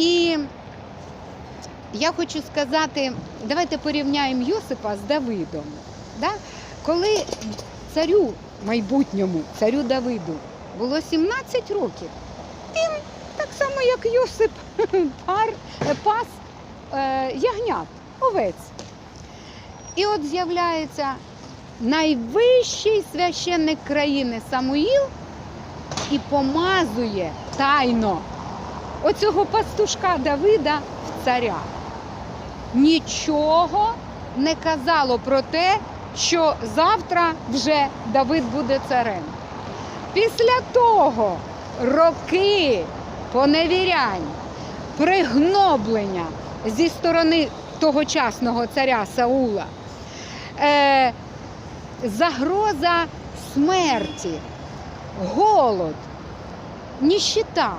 І я хочу сказати, давайте порівняємо Йосипа з Давидом. Да? Коли царю майбутньому, царю Давиду, було 17 років, він так само, як Йосип, пар, е, пас е, ягнят, овець. І от з'являється найвищий священник країни Самуїл і помазує тайно оцього пастушка Давида в царя. Нічого не казало про те, що завтра вже Давид буде царем. Після того роки поневірянь, пригноблення зі сторони тогочасного царя Саула, е, загроза смерті, голод, ніщита,